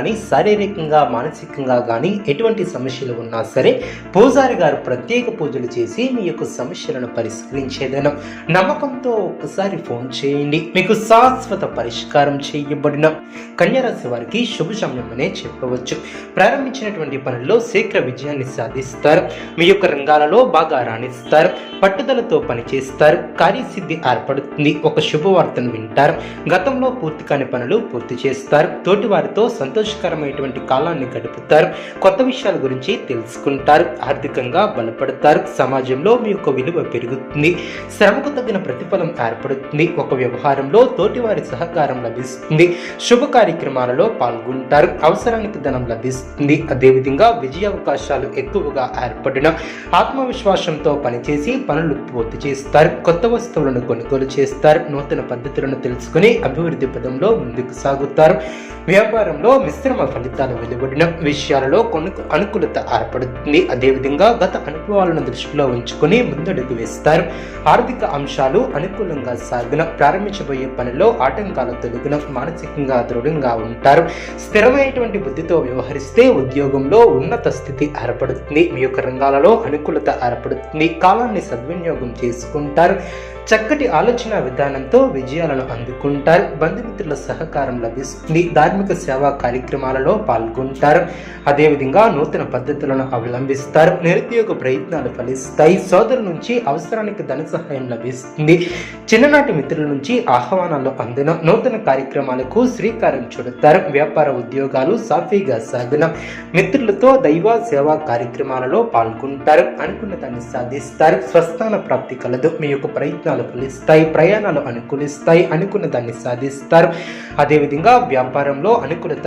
కానీ శారీరకంగా మానసికంగా కానీ ఎటువంటి సమస్యలు ఉన్నా సరే పూజారి గారు ప్రత్యేక పూజలు చేసి మీ యొక్క సమస్యలను పరిష్కరించేదనం. నమ్మకంతో ఒకసారి ఫోన్ చేయండి. మీకు శాశ్వత పరిష్కారం చేయబడిన కన్యరాశి వారికి శుభ సమయమనే చెప్పవచ్చు. ప్రారంభించినటువంటి పనుల్లో శీఘ్ర విజయాన్ని సాధిస్తారు. మీ యొక్క రంగాలలో బాగా రాణిస్తారు. పట్టుదలతో పనిచేస్తారు. కార్యసిద్ధి ఏర్పడుతుంది. ఒక శుభవార్తను వింటారు. గతంలో పూర్తి కాని పనులు పూర్తి చేస్తారు. తోటివారితో సంతోష సంతోషకరమైనటువంటి కాలాన్ని గడుపుతారు. కొత్త విషయాల గురించి తెలుసుకుంటారు. ఆర్థికంగా బలపడతారు. సమాజంలో మీ యొక్క విలువ పెరుగుతుంది. శ్రమకు తగిన ప్రతిఫలం ఏర్పడుతుంది. ఒక వ్యవహారంలో తోటి వారి సహకారం లభిస్తుంది. శుభ కార్యక్రమాలలో పాల్గొంటారు. అవసరానికి ధనం లభిస్తుంది. అదేవిధంగా విజయావకాశాలు ఎక్కువగా ఏర్పడిన ఆత్మవిశ్వాసంతో పనిచేసి పనులు పూర్తి చేస్తారు. కొత్త వస్తువులను కొనుగోలు చేస్తారు. నూతన పద్ధతులను తెలుసుకుని అభివృద్ధి పదంలో ముందుకు సాగుతారు. వ్యాపారంలో మిశ్రమ ఫలితాలు వెలువడిన విషయాలలో కొన్ని అనుకూలత ఏర్పడుతుంది అదేవిధంగా గత అనుభవాలను దృష్టిలో ఉంచుకుని ముందడుగు వేస్తారు. ఆర్థిక అంశాలు అనుకూలంగా సాగిన ప్రారంభించబోయే పనిలో ఆటంకాలు తొలగిన మానసికంగా దృఢంగా ఉంటారు. స్థిరమైనటువంటి బుద్ధితో వ్యవహరిస్తే ఉద్యోగంలో ఉన్నత స్థితి ఏర్పడుతుంది మీ యొక్క రంగాలలో అనుకూలత ఏర్పడుతుంది కాలాన్ని సద్వినియోగం చేసుకుంటారు. చక్కటి ఆలోచన విధానంతో విజయాలను అందుకుంటారు. బంధుమిత్రుల సహకారం లభిస్తుంది. ధార్మిక సేవా కార్యక్రమం కార్యక్రమాలలో పాల్గొంటారు. అదేవిధంగా నూతన పద్ధతులను అవలంబిస్తారు. నిరుద్యోగ ప్రయత్నాలు ఫలిస్తాయి. సోదరుల నుంచి అవసరానికి ధన సహాయం లభిస్తుంది. చిన్ననాటి మిత్రుల నుంచి ఆహ్వానాలు అందిన నూతన కార్యక్రమాలకు శ్రీకారం చుడతారు. వ్యాపార ఉద్యోగాలు సాఫీగా సాగిన మిత్రులతో దైవ సేవా కార్యక్రమాలలో పాల్గొంటారు. అనుకున్న దాన్ని సాధిస్తారు. స్వస్థాన ప్రాప్తి కలదు. మీ యొక్క ప్రయత్నాలు ఫలిస్తాయి. ప్రయాణాలు అనుకూలిస్తాయి. అనుకున్న దాన్ని సాధిస్తారు. అదేవిధంగా వ్యాపారంలో అనుకూలత